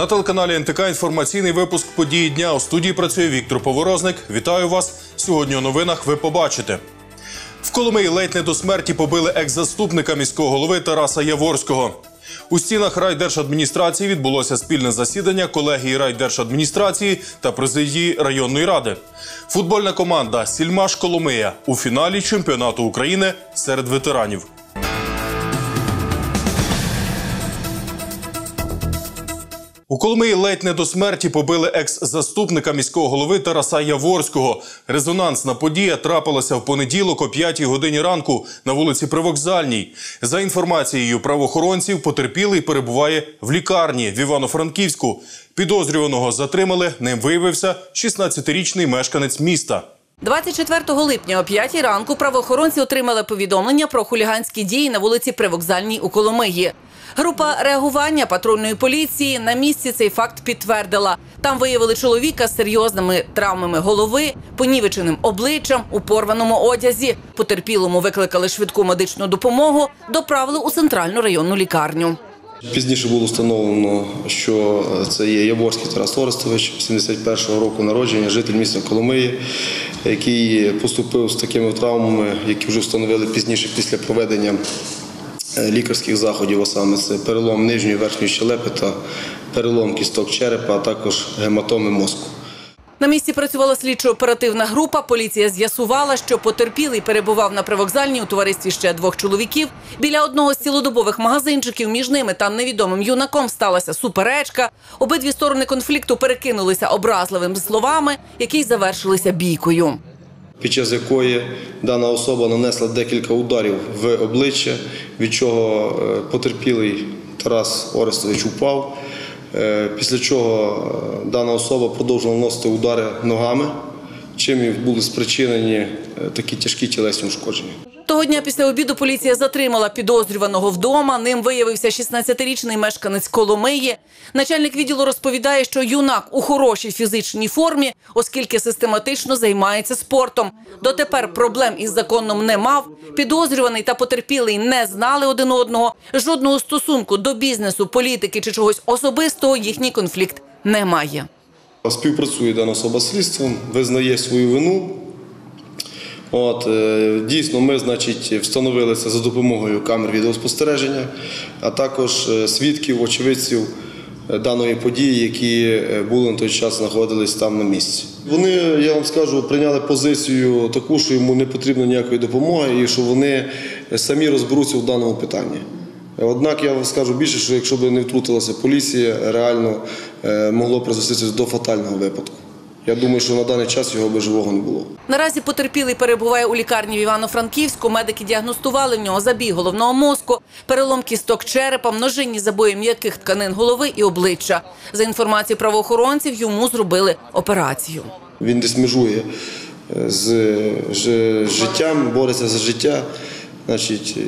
На телеканалі НТК інформаційний випуск події дня. У студії працює Віктор Поворозник. Вітаю вас. Сьогодні у новинах ви побачите. В Коломиї ледь не до смерті побили екс-заступника міського голови Тараса Яворського. У стінах райдержадміністрації відбулося спільне засідання колегії райдержадміністрації та президії районної ради. Футбольна команда Сільмаш Коломия у фіналі чемпіонату України серед ветеранів. У Коломиї ледь не до смерті побили екс-заступника міського голови Тараса Яворського. Резонансна подія трапилася в понеділок о 5 годині ранку на вулиці Привокзальній. За інформацією правоохоронців, потерпілий перебуває в лікарні в Івано-Франківську. Підозрюваного затримали. Ним виявився 16-річний мешканець міста. 24 липня о 5 ранку правоохоронці отримали повідомлення про хуліганські дії на вулиці Привокзальній у Коломиї. Група реагування патрульної поліції на місці цей факт підтвердила. Там виявили чоловіка з серйозними травмами голови, понівеченим обличчям у порваному одязі. Потерпілому викликали швидку медичну допомогу, доправили у центральну районну лікарню. Пізніше було встановлено, що це є Яворський Тарас Орестович, 71-го року народження, житель міста Коломиї, який поступив з такими травмами, які вже встановили пізніше після проведення е, лікарських заходів, а саме це перелом нижньої верхньої щелепи та перелом кісток черепа, а також гематоми мозку. На місці працювала слідчо-оперативна група. Поліція з'ясувала, що потерпілий перебував на привокзальній у товаристві ще двох чоловіків. Біля одного з цілодобових магазинчиків між ними та невідомим юнаком сталася суперечка. Обидві сторони конфлікту перекинулися образливими словами, які завершилися бійкою. Під час якої дана особа нанесла декілька ударів в обличчя, від чого е, потерпілий Тарас Орестович упав. Е, Після чого е, дана особа продовжила наносити удари ногами, чим і були спричинені такі тяжкі тілесні ушкодження. Того дня після обіду поліція затримала підозрюваного вдома. Ним виявився 16-річний мешканець Коломиї. Начальник відділу розповідає, що юнак у хорошій фізичній формі, оскільки систематично займається спортом. Дотепер проблем із законом не мав. Підозрюваний та потерпілий не знали один одного. Жодного стосунку до бізнесу, політики чи чогось особистого їхній конфлікт не має. Співпрацює дана особа слідством, визнає свою вину. От, е, дійсно, ми, значить, встановили це за допомогою камер відеоспостереження, а також е, свідків, очевидців е, даної події, які були на той час знаходились там на місці. Вони, я вам скажу, прийняли позицію таку, що йому не потрібно ніякої допомоги, і що вони самі розберуться в даному питанні. Однак я вам скажу більше, що якщо б не втрутилася поліція, реально могло призвестися до фатального випадку. Я думаю, що на даний час його би живого не було. Наразі потерпілий перебуває у лікарні в Івано-Франківську. Медики діагностували в нього забій головного мозку, перелом кісток черепа, множинні забої м'яких тканин голови і обличчя. За інформацією правоохоронців, йому зробили операцію. Він десь межує е, з життям, бореться за життя. Значить, е,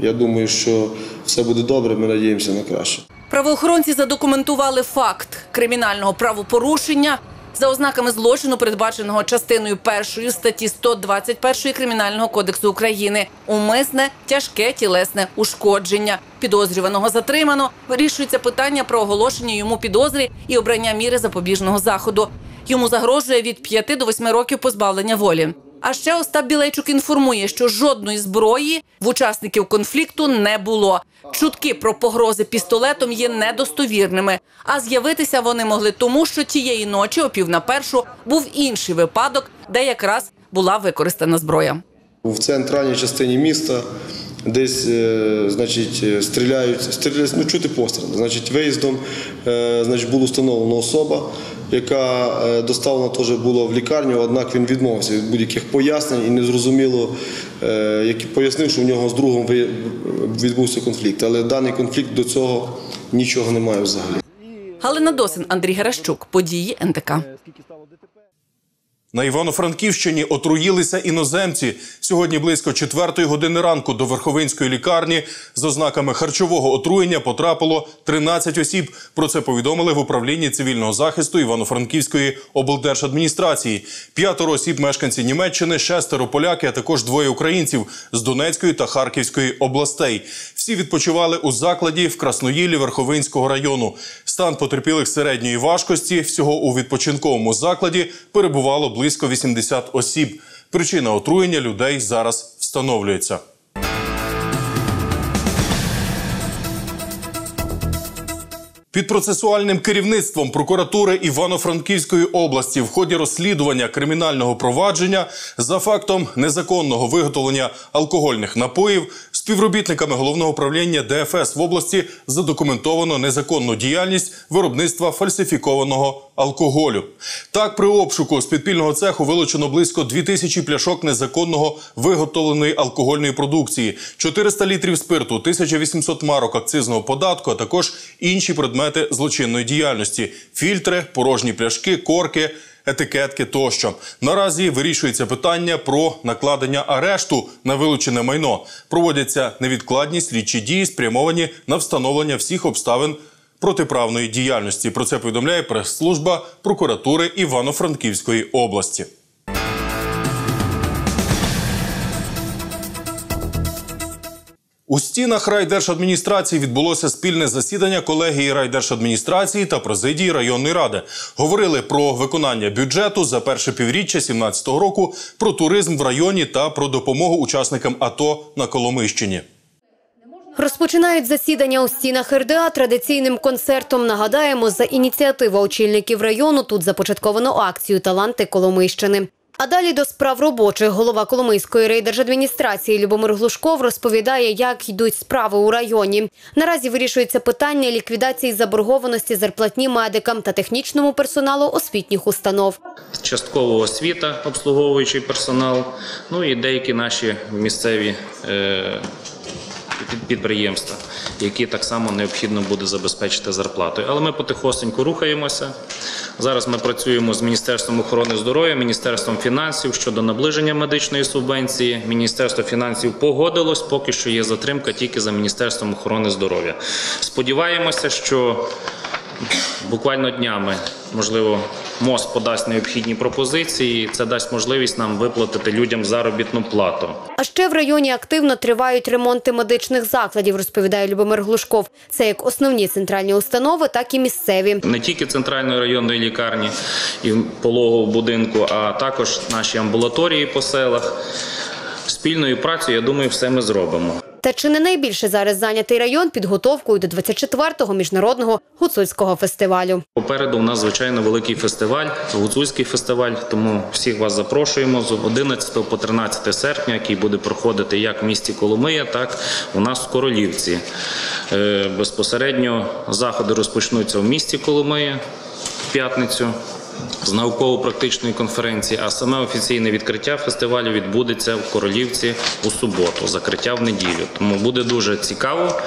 я думаю, що все буде добре, ми надіємося на краще. Правоохоронці задокументували факт кримінального правопорушення за ознаками злочину, передбаченого частиною першої статті 121 Кримінального кодексу України. Умисне тяжке тілесне ушкодження. Підозрюваного затримано. Вирішується питання про оголошення йому підозри і обрання міри запобіжного заходу. Йому загрожує від 5 до 8 років позбавлення волі. А ще Остап Білейчук інформує, що жодної зброї в учасників конфлікту не було. Чутки про погрози пістолетом є недостовірними. А з'явитися вони могли тому, що тієї ночі, о пів на першу, був інший випадок, де якраз була використана зброя. В центральній частині міста десь е, значить, стріляють, стріляють, ну, чути постріли. Значить, виїздом е, значить, була встановлена особа, яка е, доставлена теж була в лікарню, однак він відмовився від будь-яких пояснень і незрозуміло е, як пояснив, що в нього з другом відбувся конфлікт. Але даний конфлікт до цього нічого не має взагалі. Галина Досин, Андрій Геращук. Події НТК. На Івано-Франківщині отруїлися іноземці. Сьогодні близько четвертої години ранку до Верховинської лікарні з ознаками харчового отруєння потрапило 13 осіб. Про це повідомили в управлінні цивільного захисту Івано-Франківської облдержадміністрації. П'ятеро осіб мешканці Німеччини, шестеро поляки, а також двоє українців з Донецької та Харківської областей. Всі відпочивали у закладі в Красноїлі Верховинського району. Стан потерпілих середньої важкості. Всього у відпочинковому закладі перебувало близько 80 осіб. Причина отруєння людей зараз встановлюється. Під процесуальним керівництвом прокуратури Івано-Франківської області в ході розслідування кримінального провадження за фактом незаконного виготовлення алкогольних напоїв співробітниками головного управління ДФС в області задокументовано незаконну діяльність виробництва фальсифікованого алкоголю. Так, при обшуку з підпільного цеху вилучено близько 2000 пляшок незаконного виготовленої алкогольної продукції, 400 літрів спирту, 1800 марок акцизного податку, а також інші предмети злочинної діяльності: фільтри, порожні пляшки, корки. Етикетки тощо наразі вирішується питання про накладення арешту на вилучене майно. Проводяться невідкладні слідчі дії, спрямовані на встановлення всіх обставин протиправної діяльності. Про це повідомляє прес-служба прокуратури Івано-Франківської області. У стінах райдержадміністрації відбулося спільне засідання колегії райдержадміністрації та президії районної ради. Говорили про виконання бюджету за перше півріччя 2017 року, про туризм в районі та про допомогу учасникам АТО на Коломийщині. Розпочинають засідання у стінах РДА традиційним концертом. Нагадаємо, за ініціативи очільників району тут започатковано акцію Таланти Коломийщини. А далі до справ робочих голова Коломийської райдержадміністрації Любомир Глушков розповідає, як йдуть справи у районі. Наразі вирішується питання ліквідації заборгованості зарплатні медикам та технічному персоналу освітніх установ. частково освіта, обслуговуючий персонал, ну і деякі наші місцеві е, підприємства, які так само необхідно буде забезпечити зарплатою. Але ми потихосеньку рухаємося. Зараз ми працюємо з Міністерством охорони здоров'я, Міністерством фінансів щодо наближення медичної субвенції. Міністерство фінансів погодилось, поки що є затримка тільки за Міністерством охорони здоров'я. Сподіваємося, що буквально днями, можливо, МОЗ подасть необхідні пропозиції. і Це дасть можливість нам виплатити людям заробітну плату. А ще в районі активно тривають ремонти медичних закладів, розповідає Любомир Глушков. Це як основні центральні установи, так і місцеві. Не тільки центральної районної лікарні і пологового будинку, а також наші амбулаторії по селах. Спільною працею, я думаю, все ми зробимо. Та чи не найбільше зараз зайнятий район підготовкою до 24-го міжнародного гуцульського фестивалю? Попереду у нас звичайно великий фестиваль, гуцульський фестиваль. Тому всіх вас запрошуємо з 11 по 13 серпня, який буде проходити як в місті Коломия, так у нас в Королівці. Е, Безпосередньо заходи розпочнуться в місті Коломия в п'ятницю. З науково-практичної конференції, а саме офіційне відкриття фестивалю відбудеться в Королівці у суботу, закриття в неділю. Тому буде дуже цікаво,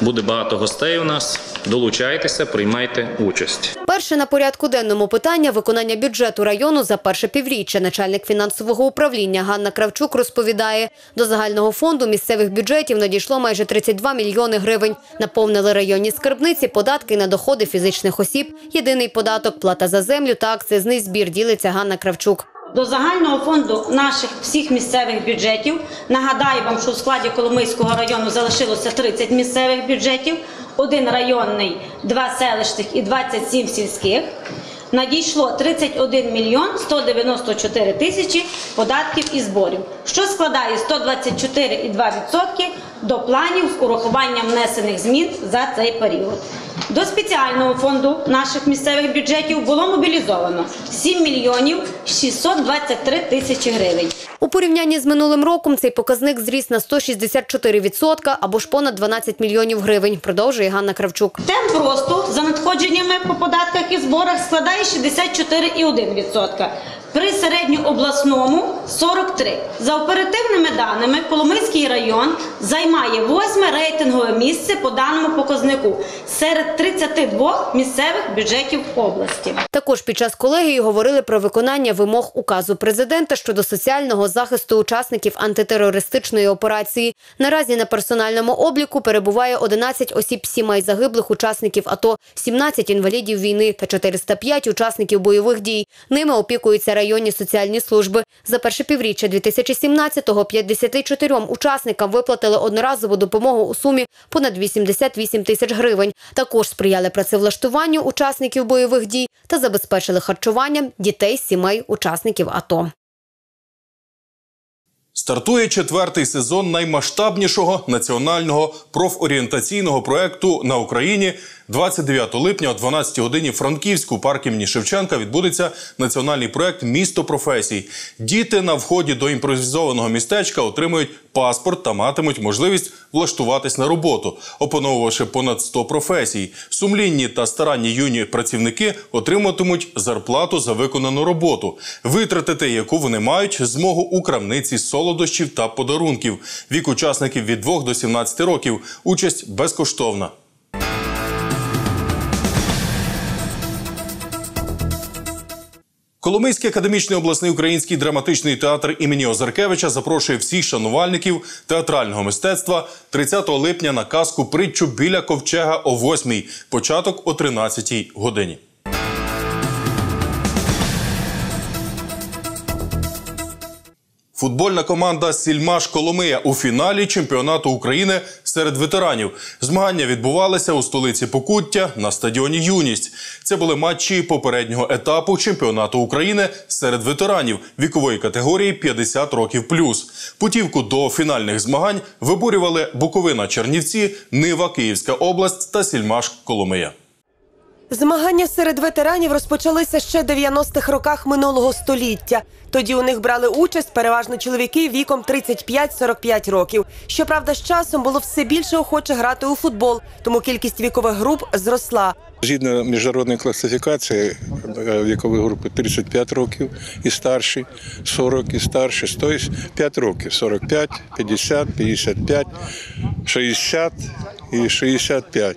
буде багато гостей у нас. Долучайтеся, приймайте участь. Перше на порядку денному питання виконання бюджету району за перше півріччя. Начальник фінансового управління Ганна Кравчук розповідає, до загального фонду місцевих бюджетів надійшло майже 32 мільйони гривень. Наповнили районні скарбниці, податки на доходи фізичних осіб, єдиний податок, плата за землю та акцизний збір. Ділиться Ганна Кравчук. До загального фонду наших всіх місцевих бюджетів нагадаю вам, що у складі Коломийського району залишилося 30 місцевих бюджетів, один районний, два селищних і 27 сільських. Надійшло 31 мільйон 194 тисячі податків і зборів, що складає 124,2% до планів з урахуванням внесених змін за цей період. До спеціального фонду наших місцевих бюджетів було мобілізовано 7 мільйонів 623 тисячі гривень. У порівнянні з минулим роком цей показник зріс на 164% або ж понад 12 мільйонів гривень, продовжує Ганна Кравчук. Темп росту за надходженнями по податках і зборах складає 64,1%. При середньообласному 43. За оперативними даними, Коломийський район займає восьме рейтингове місце по даному показнику серед 32 місцевих бюджетів області. Також під час колегії говорили про виконання вимог указу президента щодо соціального захисту учасників антитерористичної операції. Наразі на персональному обліку перебуває 11 осіб сімей загиблих учасників АТО, 17 інвалідів війни та 405 учасників бойових дій. Ними опікується районні соціальні служби. За перше півріччя 2017-го 54 учасникам виплатили одноразову допомогу у сумі понад 88 тисяч гривень. Також сприяли працевлаштуванню учасників бойових дій та забезпечили харчуванням дітей сімей учасників АТО. Стартує четвертий сезон наймасштабнішого національного профорієнтаційного проекту на Україні. 29 липня о 12 годині Франківську парк імені Шевченка відбудеться національний проект Місто професій. Діти на вході до імпровізованого містечка отримують паспорт та матимуть можливість влаштуватись на роботу, опановувавши понад 100 професій. Сумлінні та старанні юні працівники отриматимуть зарплату за виконану роботу, витратити яку вони мають змогу у крамниці солодощів та подарунків. Вік учасників від 2 до 17 років. Участь безкоштовна. Коломийський академічний обласний український драматичний театр імені Озаркевича запрошує всіх шанувальників театрального мистецтва 30 липня на казку притчу біля ковчега о 8 початок о 13 годині. Футбольна команда Сільмаш Коломия у фіналі чемпіонату України серед ветеранів. Змагання відбувалися у столиці Покуття на стадіоні Юність. Це були матчі попереднього етапу чемпіонату України серед ветеранів вікової категорії 50 років плюс. Путівку до фінальних змагань виборювали Буковина Чернівці, Нива Київська область та Сільмаш Коломия. Змагання серед ветеранів розпочалися ще в 90-х роках минулого століття. Тоді у них брали участь переважно чоловіки віком 35-45 років. Щоправда, з часом було все більше охоче грати у футбол, тому кількість вікових груп зросла. Згідно міжнародної класифікації е, вікової групи 35 років і старші, 40 і старші, тобто 5 років 45, 50, 55, 60 і 65.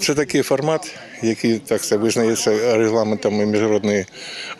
Це такий формат, який так це визнається регламентами міжнародної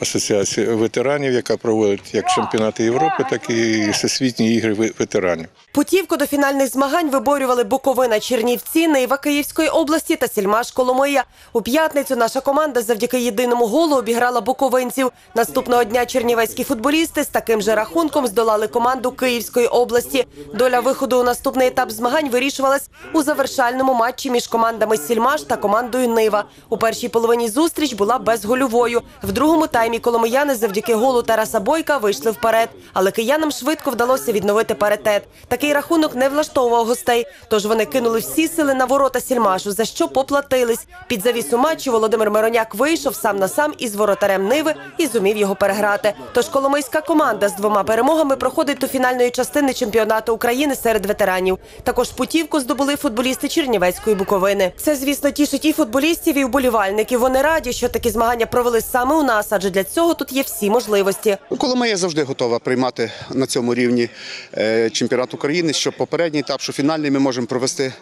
асоціації ветеранів, яка проводить як чемпіонати Європи, так і всесвітні ігри ве- ветеранів. Путівку до фінальних змагань виборювали Буковина Чернівці, Нива Київської області та Сільмаш Коломия. У п'ятницю наша команда завдяки єдиному голу обіграла буковинців. Наступного дня чернівецькі футболісти з таким же рахунком здолали команду Київської області. Доля виходу у наступний етап змагань вирішувалась у завершальному матчі між командами Сільмаш та командою Нива. У першій половині зустріч була безгольовою. В другому таймі коломияни завдяки голу Тараса Бойка вийшли вперед. Але киянам швидко вдалося відновити паритет. Такий рахунок не влаштовував гостей. Тож вони кинули всі сили на ворота Сільмашу, за що поплатились. Під завісу матчу Володимир Мироняк вийшов сам на сам із воротарем Ниви і зумів його переграти. Тож коломийська команда з двома перемогами проходить до фінальної частини чемпіонату України серед ветеранів. Також путівку здобули футболісти Чернівецької Буковини. Це, звісно, тішить і футболістів, і вболівальників. Вони раді, що такі змагання провели саме у нас, адже для цього тут є всі можливості. Коломия завжди готова приймати на цьому рівні е, чемпіонат України. Що попередній етап, що фінальний ми можемо провести.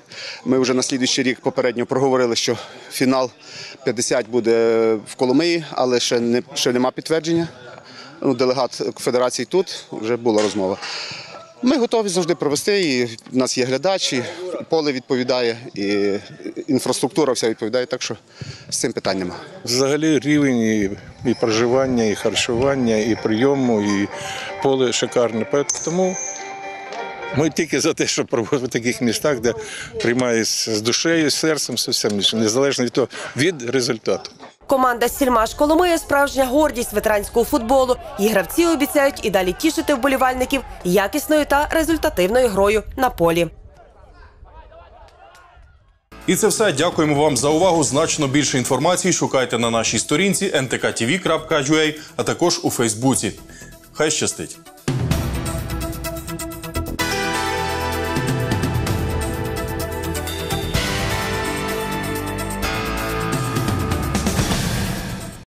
Ми вже на слідуючий рік попередньо проговорили, що фінал 50 буде в Коломиї, але ще не ще нема підтвердження. Ну, делегат федерації тут вже була розмова. Ми готові завжди провести. І в нас є глядачі, поле відповідає, і інфраструктура вся відповідає. Так що з цим питань нема. Взагалі рівень і, і проживання, і харчування, і прийому, і поле шикарне. Тому ми тільки за те, щоб проводити в таких містах, де приймається з душею, з серцем, з всім, незалежно від того, від результату. Команда Сільмаш Коломия справжня гордість ветеранського футболу. Її гравці обіцяють і далі тішити вболівальників якісною та результативною грою на полі. І це все. Дякуємо вам за увагу. Значно більше інформації шукайте на нашій сторінці ntktv.ua, а також у Фейсбуці. Хай щастить!